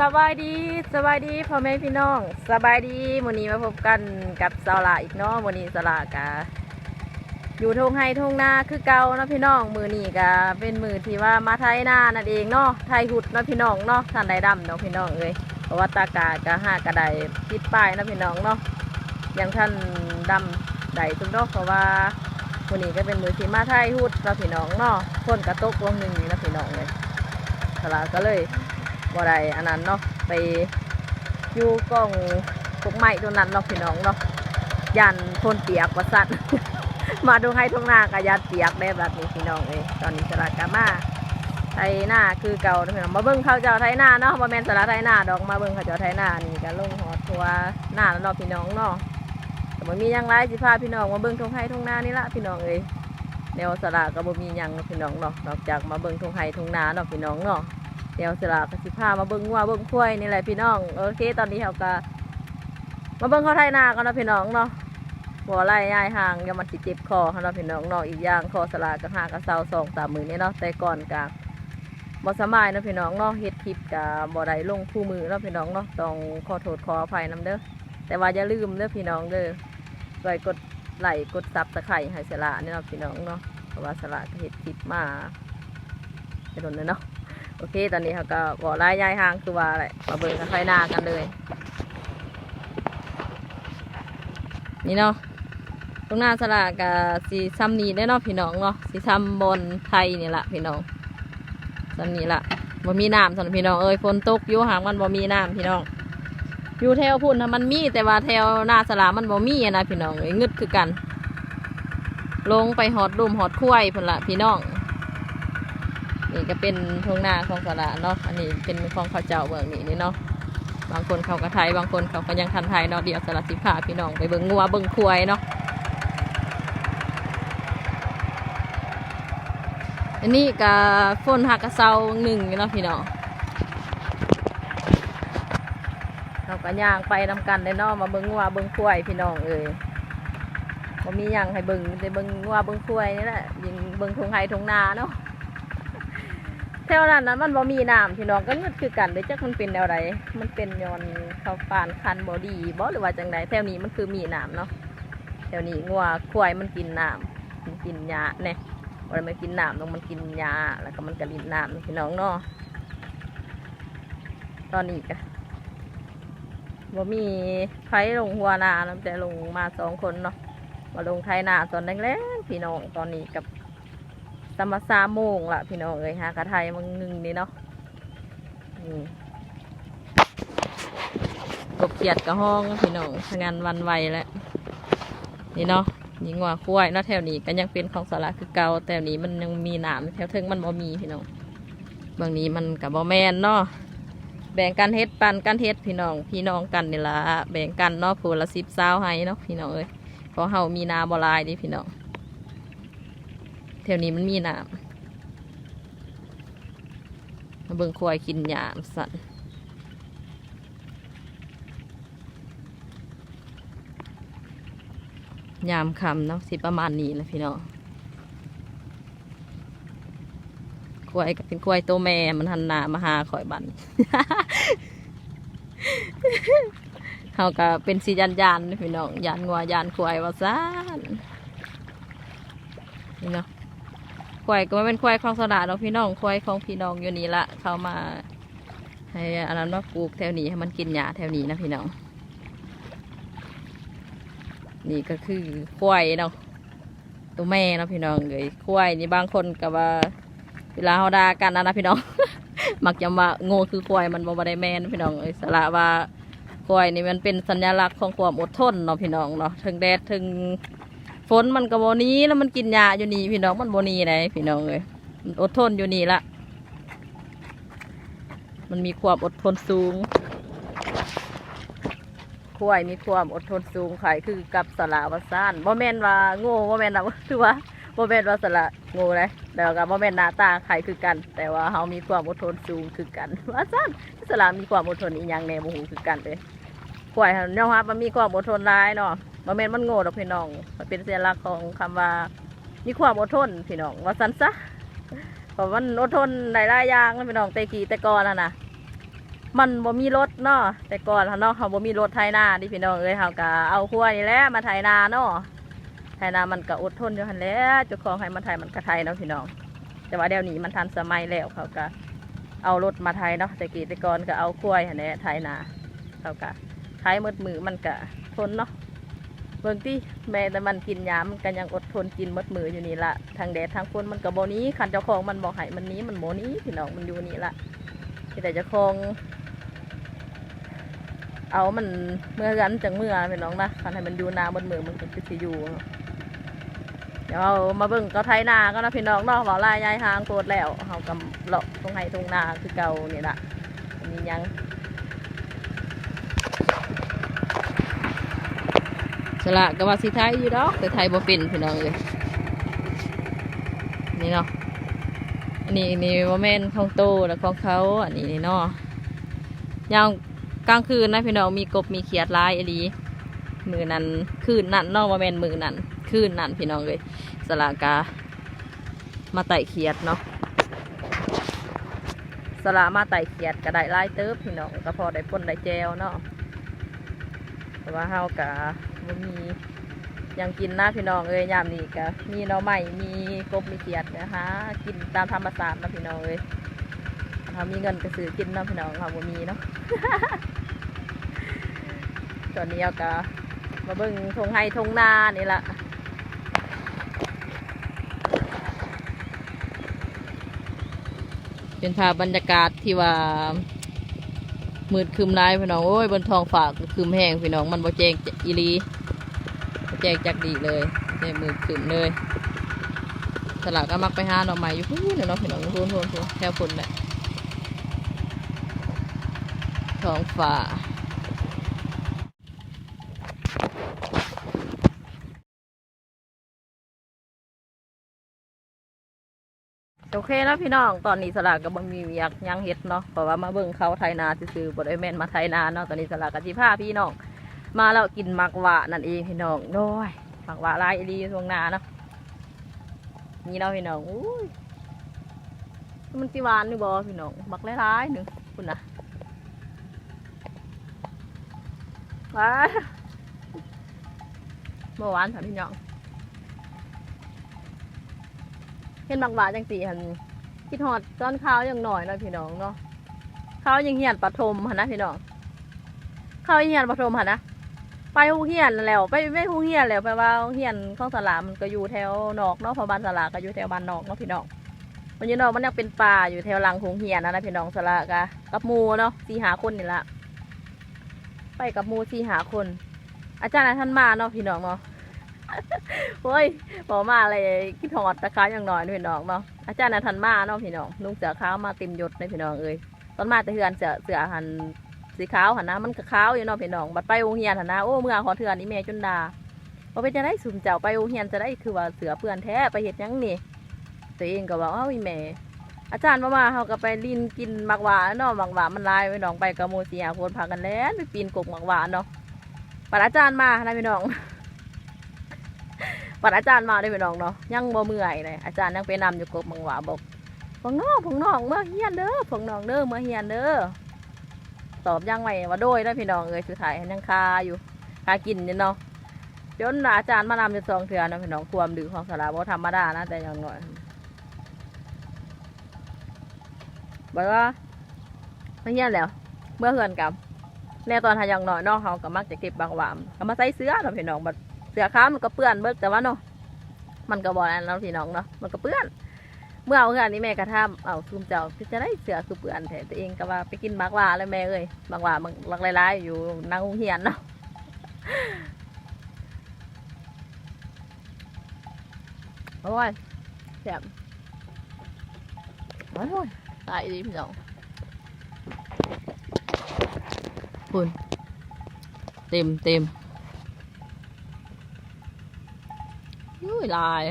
สบายดีสบายดีพ่อแม่พี่น้องสบายดีมื้อนี้มาพบกันกับสาวลาอีกเนาะมื้อนี้สาวลากะอยู่ทงไฮทงนาคือเก่าเนาะพี่น้องมือนีก็เป็นมือที่ว่ามาไทยนานั่นเองเนาะไทยหุดเนาะพี่น้องเนาะท่านใดดำเนาะพี่น้องเอ้ยเพราะว่าตากาก็ห้ากระไดติดป้ายเนาะพี่น้องเนาะยังท่านดำใดทุกเนาะเพราะว่ามื้อนี้ก็เป็นมือที่มาไทยหุดเนาะพี่น้องเนาะฝนกระตกลงหนึ่งนี่เนาะพี่น้องเลยสาลาก็เลย บ่ได้อันนั้นเนาะไปอยู่กล้องพวกไม้ตัวนั้นเนาะพี่น้องเนาะยันพ่นเปียกว่าสั่นมาดูให้ทุ่งนากระยันเปียกได้แบบนี้พี่น้องเอ้ยตอนนี้สลัดกามาไทยหน้าคือเก่าเนาะพี่น้องมาเบิ่งเขาเจ้าไทยหน้าเนาะบ่แมนสลัดไทยหน้าดอกมาเบิ่งเขาเจ้าไทยหน้านี่ก็ลงหอดทัวหน้าแล้วเนาะพี่น้องเนาะแต่บ่มียังไรสิพาพี่น้องมาเบิ่งทงไห้ทุ่งนานี่ละพี่น้องเอ้ยแนวสลัดก็บ่มียังเนาะพี่น้องเนาะนอกจากมาเบิ่งทงไห้ทุ่งนาเนาะพี่น้องเนาะ เดี๋ยวสลากสิพามาเบิ้งวัวเบิ้งควายนี่แหละพี่น้องโอเคตอนนี้เราก็มาเบิ้งเขาไทยนากันนะพี่น้องเนาะหัวไล่ย่ายห่างอย่ามันสิเจ็บคอเขาเนาะพี่น้องเนาะอีกอย่างคอสลากกับหากระเซาสองสามมือนี่เนาะแต่ก่อนกะบ่สบายเนาะพี่น้องเนาะเฮ็ดคลิปกะบ่ไดลงคู่มือเนาะพี่น้องเนาะต้องขอโทษขออภัยนํเด้อแต่ว่าอย่าลืมเด้อพี่น้องเด้อไว้กดไลค์กดซับตะไคร้ให้สลาเนี่ยเนาะพี่น้องเนาะเพราะว่าสลากเฮ็ดคลิปมาจะโดนเลยเนาะ โอเค ตอนนี้เขาก็บอกรายยายห่างคือว่าอะไรมาเบิ่งกันไฟหน้ากันเลย นี่เนาะตรงหน้าสลากกับสีซ้ำนี้ได้เนาะพี่น้องเนาะสีซ้ำบนไทยนี่แหละพี่น้องซ้ำนี้ละบ่มีน้ำสำหรับพี่น้องเอ้ยฝนตกอยู่ห่างมันบ่มีน้ำพี่น้อง อยู่แถวพุ่นนะมันมีแต่ว่าแถวหน้าสลามันบ่มีนะพี่น้องเอ้ยงึดคือกัน ลงไปหอดดุมหอดคุ้ยพุ่นละพี่น้อง นี่ก็เป็นทุ่งนาของสระเนาะอันนี้เป็นของข้าวเจ้าเมืองนี้นี่เนาะบางคนเขาก็ไทยบางคนเขาก็ยังทันไทยเนาะเดี๋ยวสระสิพาพี่น้องไปเบิ่งงัวเบิ่งควายเนาะอันนี้ก็ฝนหักกระเซาหนึ่งเนาะพี่น้องเราก็ย่างไปนำกันเลยเนาะมาเบิ่งงัวเบิ่งควายพี่น้องเอ้ยบ่มีหยังให้เบิ่งแต่เบิ่งงัวเบิ่งควายนี่แหละยิงเบิ่งทงไห้ทงนาเนาะ แถวนั้นนั้นมันบ่มีน้ำพี่น้องก็นึกคือกันเลยจักมันเป็นแนวใดมันเป็นยอนเขาปานคันบ่ดีบ่หรือว่าจังใดแถวนี้มันคือมีน้ำเนาะแถวนี้งัวควายมันกินน้ำมันกินหญ้าแน่บ่ได้มันกินน้ำต้องมันกินหญ้าแล้วก็มันก็ลิ้นน้ำพี่น้องเนาะตอนนี้ก็บ่มีไผลงหัวนาเนาะแต่ลงมาสองคนเนาะมาลงไทยนาตอนแรกๆพี่น้องตอนนี้กับ สามสาโมงละพี่น้องเอ้ยหากระไทยมึงหนึ่งนี่เนาะนี่กบเขียดกระห้องพี่น้องทำงานวันไวแล้วนี่เนาะยิงว่าคุ้ยเนาะแถวนี้ก็ยังเป็นของสาระคือเก่าแต่วนี้มันยังมีหนามแถวเทิงมันบ่มีพี่น้องบางนี้มันกับบ่แมนเนาะแบ่งกันเฮ็ดปันกันเฮ็ดพี่น้อง พี่น้องกันนี่ละแบ่งกันเนาะผู้ละสิบสาวให้เนาะพี่น้องเอ้ยเพราะเฮามีนาบ่ลายดิพี่น้อง แถวนี้มันมีน้ำมาเบิ่งควายกินหญ้าสันยามคำเนาะสิประมาณนี้แหละพี่น้องควายเป็นควายตัวแม่มันหันหน้ามาหาข่อยบันเขาก็เป็นสียันยันพี่น้องยันงัวยันควายว่าซ่านนี่เนาะ ควายก็ไม่เป็นควายของสระเนาะพี่น้องควายของพี่น้องอยู่นี่ละเขามาให้อันนั้นว่าปลูกแถวนี้ให้มันกินหญ้าแถวนี้นะพี่น้อง นี่ก็คือควายเนาะตัวแม่เนาะพี่น้องเลยควายนี่บางคนก็ว่า เวลาเขาด่ากันนะนะพี่น้อง มักจะว่าโง่คือควายมันบ่ได้แม่นพี่น้องเอ้ยสระว่าควายนี่มันเป็นสัญลักษณ์ของความอดทนเนาะพี่น้องเนาะถึงแดดถึง ฝนมันก็บนี้แล้วมันกินยาอยู่นี่พี่น้องมันบนี้ไหนพี่น้องเลยมันอดทนอยู่นี่ละมันมีความอดทนสูงควายมีความอดทนสูงไข่คือกับสละวาซานบ่แม่นว่าโง่บ่แม่นนะคือว่าบ่แม่นว่าสละโง่เลยแต่ว่ากับบ่แม่นหน้าตาไข่คือกัน แต่ว่าเฮามีความอดทนสูงคือกันว่าซานสละมีความอดทนอีหยังแหน่บ่ฮู้คือกันเด้ควยเฮาเนาะครับมันมีความอดทนหลายเนาะ บ่แม่นมันโง่ดอกพี่น้องมันเป็นเสัญลักของคำว่า มีความอดทนพี่น้องว่าสันซะเพราะมันอดทนหลายๆอย่างนะพี่น้องแต่กี้แต่ก่อนน่ะนะมันบ่มีรถเนาะแต่ก่อนเนาะเขาบ่มีรถไถนาดิพี่น้องเอ้ยเขาก็เอาขั้วนี่แหละมาไถนาเนาะไถนามันก็อดทนอยู่หันแหล้วเจ้าของให้มันไถมันก็ไถเนาะพี่น้อง แต่ว่าเดี๋ยวนี้มันทันสมัยแล้วเขาก็เอารถมาไถเนาะแต่กี้แต่ก่อนก็เอาขั้วหันแหละไถนาเขาก็ไถมืดมือมันก็ทนเนาะ เบิ่งที่แม้แต่มันกินยามันก็ยังอดทนกินมดมืออยู่นี่ละทางแดดทางฝนมันก็บ่หนี้คันเจ้าของมันบอกให้มันนี้มันบ่หนี้พี่น้องมันอยู่นี่ละที่แต่เจะคงเอามันเมื่อกันจังเมื่อเป็นน้องนะคันให้มันอยู่นาบนมือมันก็คือยู่เดี๋ยวเอามาเบิ่งก็ไทยนาก็นะพี่น้องเนาะว่าลายยายหางโคตรแล้วเขากำเลาะตรงไห้ตรงนาคือเก่านี่ละมียัง สละก็ว่าสิไทยอยู่ดอกแต่ไทยบ่เป็นพี่น้องเลยนี่เนาะอันนี้นี่ว่าแม่นของโตแล้วของเขาอันนี้นี่เนาะยามกลางคืนนะพี่น้องมีกบมีเขียดลายอหลีมือนั้นคืนนั้นเนาะว่าแม่นมือนั้นคืนนั้นพี่น้องเลยสลากามาไต่เขียดเนาะสละมาไต่เขียดก็ได้ลายเติบพี่น้องก็พอได้ป่นได้แจวเนาะแต่ว่าเฮากะ บ่มียังกินนะพี่น้องเอ้ยยามนี้ก็มีน่อไม้มีกบมีเขียดนะคะกินตามธรรมชาตินะพี่น้องเอ้ยถ้ามีเงินก็ซื้อกินนะพี่น้องเราบ่มีเนาะตอนนี้เอากะมาเบิ่งทงไห้ทงนานี่ละเป็นภาพบรรยากาศที่ว่ามืดคืมร้ายพี่น้องโอ้ยบนท้องฟ้ากคืมแห้งพี่น้องมันบ่แจ้งอีหลี แจ้งจักดีเลยแต่มืดคืมเลยสลักก็มักไปหาหน่อไม้อยู่พูนเนาะพี่น้องพูนพูนพูนแค่ฝนแหละท้องฟ้าโอเคแล้วพี่น้องตอนนี้สลากก็บ่มีเวียกยังเฮ็ดเนาะเพราะว่ามาเบิ่งเขาไทยนาซื่อๆบ่ได้แม่นมาไทยนาเนาะตอนนี้สลากก็สิพาพี่น้อง มาแล้วกินมักวะนั่นเองพี่น้องโดยมักวะลายอีหลีตรงนาเนาะนี่เนาะพี่น้องอุ้ยมันสิหวานนี่บ่พี่น้องมักหลายๆหนึ่งคุณนะว้าบ่หวานค่ะพี่น้องเห็นบางหวาจังสีหันคิดฮอดตอนข้าวยังหน่อยนะพี่น้องเนาะข้าวยังเหียนปฐมหันนะพี่น้องข้าวยังเหียนปฐมหันนะ ไปหูเหียนนั่นแหล้วไปไม่หูเหียนแล้วไปลว่าโรงเหียนของสลามันก็อยู่แถวนอกเนาะเพอบ้านสลาก็อยู่แถวบ้านนอกเนาะพี่น้องมันอยู่นอกมันยังเป็นป่าอยู่แถวหลังหงเหียนนะนะพี่น้องสลากะกับหมูเนาะสี่หาคนนี่ละไปกับหมูสี่หาคน อาจารย์ท่านมาเนาะพี่น้องเนาะโอ้ยบอกมาอะไรคิดหอดตะคร้าอย่างหน้อยนี่พี่น้องเนาะอาจารย์นันทันมาเนาะพี่น้องนุ่งเสือขาวมาเต็มยศในพี่น้องเอ้ยตอนมาแต่เฮือนเสือเสือหัน สีขาวหันนะมันก็ขาวอยู่เนาะพี่น้องบัดไปโรงเรียนหันนะโอ้เมื่อขอเทือนนี่แม่จนดาว่าไปจะได้สุ่มเจ้าไปโรงเรียนจะได้คือว่าเสือเปื่อนแท้ไปเห็ดยังนี่ตัวเองก็บอกว่าอีแม่อาจารย์มามาเขาก็ไปลินกินมักหวานเนาะหมักหวานมันลายไปน้องไปกับโมเสียคนพากันแล้วไปปีนกกหมักหวานเนาะปัดอาจารย์มานะพี่น้องปัดอาจารย์มาได้ไปน้องเนาะยังบ่เมื่อยเลยอาจารย์ยังไปนำอยู่กบมังหวานบอกพงน้องพงน้องเมื่อเฮียนเด้อพงน้องเด้อเมื่อเฮียนเด้อ ตอบยังไงว่าโดยได้พี่น้องเอ้ยสุดท้ายยังคาอยู่คากินอยู่เนาะจนอาจารย์มานำจะสองเถื่อนะพี่น้องความดื้อของสาราบ่ธรรมดานะแต่อยังน้อยบอกว่าไม่เฮียแล้ว เมื่อเฮือนกับแน่ตอนทายังน้อยน้องเขาก็มักจะเก็บบางหวามก็มาใส่เสื้อนาะพี่น้องบัดเสื้อขามันก็เปื้อนเบิกแต่ว่าเนาะมันก็บอกอันเราะพี่น้องเนาะมันก็เปื้อน เมื่อเอาเงินนี้แม่กระทำเอาซุ่มเจ้าคือจะได้เสือคือเปื้อนแต่ตัวเองก็ว่าไปกินมากว่าแล้วแม่เอ้ยมากว่ามันลักหลายๆอยู่นางหงเฮียนเนาะโอ้ยแซ่บโอ้ยตายดีพี่น้องคุณเต็มเต็มอุ้ยลาย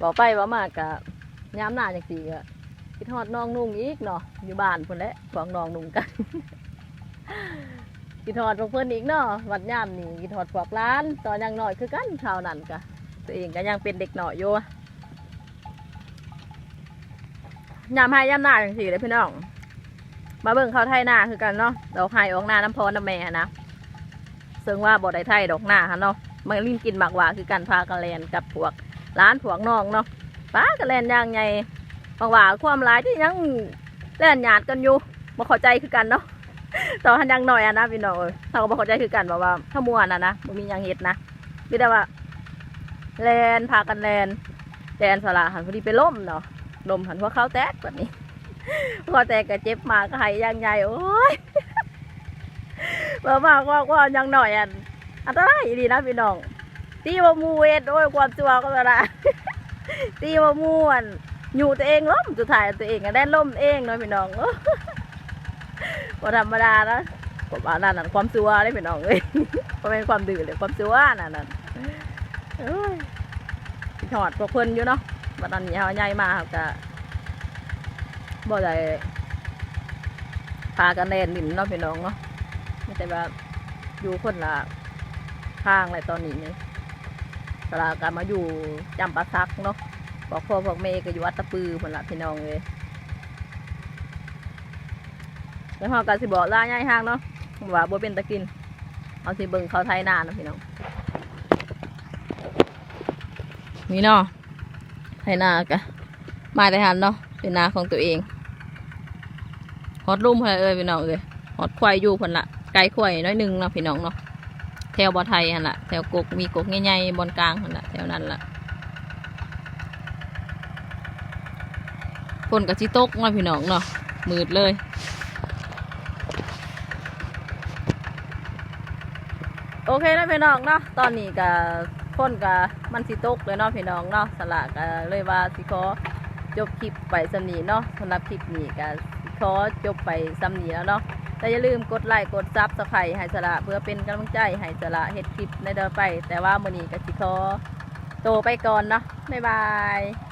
บอกไปว่ามากกะย้ำหน้าจังสีกะคิดทอดน้องนุ่งอีกเนาะอยู่บ้านพุ่นแหละฟองน้องนุ่งกันคิดทอดพวกเพื่อนอีกเนาะวัดย่ามนี่คิดทอดพวกร้านตอนยังหน้อยคือกันชาวนั้นกะตัวเองก็ยังเป็นเด็กหน่อยอยู่ยามให้ยามหน้าจังสี่เลยพี่น้องมาเบิ่งเขาไทยหน้าคือกันเนาะดอกไห้ออกหน้าน้ำพรน้ำแม่นะซึ่งว่าบ่ได้ไทยดอกหน้าฮะเนาะมันลิ้นกินหมากหวาคือกันพากันแลนกับพวก ร้านพวกน้องเนาะป้ากันแลนย่างไงหมากหวาความร้ายที่ยังแล่นหยาดกันอยู่บ่เข้าใจคือกันเนาะต่อทันยังหน่อยอะนะพี่น้องเอ้ยเขาก็บ่เข้าใจคือกันว่าว่าถ้ามวนอะนะบ่มียังเฮ็ดนะมีแต่ว่าแลนพากันแลนแลนสละหันพอดีไปล้มเนาะลมหันหัวเข้าแตกแบบนี้พอแตกก็เจ็บมาก็หายยังใหญ่โอ้ยบ่มากว่าว่ายังหน่อยอันอันตรายดีนะพี่น้อง ตีว่ามูเอ็ดโอ้ยความจัวก็แล้วละตีว่ามูอันอยู่ตัวเองล้มสุดท้ายตัวเองก็ได้ล้มเองเนาะพี่น้องบ่ธรรมดานะผมว่านั่นนั่นความจัวเลยพี่น้องเอ้ยบ่เป็นความดื้อเลยความจัวนั่นนั่นเอ้ยถอดพวกเพิ่นอยู่เนาะบัดนั้นยาใหญ่มาครับก็บ่ได้พากันแล่นดินเนาะพี่น้องเนาะไม่ใช่ว่าอยู่คนละทางเลยตอนนี้เนี่ย สลากันมาอยู่จำปาซักเนาะบอกพ่อบอกแม่ก็อยู่วัดตะปือคนละพี่น้องเลยแล้วพอกันสิบอกล่าย่ายห้างเนาะว่าบ่เป็นตะกิน เอาสิเบิ่งเขาไทยนานนาะพี่น้องนี่เนาะไทยนากะมาแต่หันเนาะเป็นนาของตัวเองฮอดลุ่มเพิ่นเอ้ยพี่น้องเอ้ยฮอดควายอยู่เพิ่นละไก่ควายน้อยหนึ่งเนาะพี่น้องเนาะ แถวบ่อไทยหั่นละแถวกกมีกกใหญ่ๆบนกลางหันละแถวนั้นละฝนกับจิตกเนาะพี่น้องเนาะมืดเลยโอเคนะพี่น้องเนาะตอนนี้ก็ฝนก็มันสิตกเลยเนาะพี่น้องเนาะสละก็เลยว่าสิขอจบคลิปไปสำนีเนาะสำหรับคลิปนี้ก็สิขอจบไปสำนีแล้วเนาะ แต่อย่าลืมกดไลค์กดซับสไครต์ให้สละเพื่อเป็นกำลังใจให้สละเฮ็ดคลิปในเดินไป แต่ว่ามื้อนี้ก็สิขอโตไปก่อนเนาะบ๊ายบาย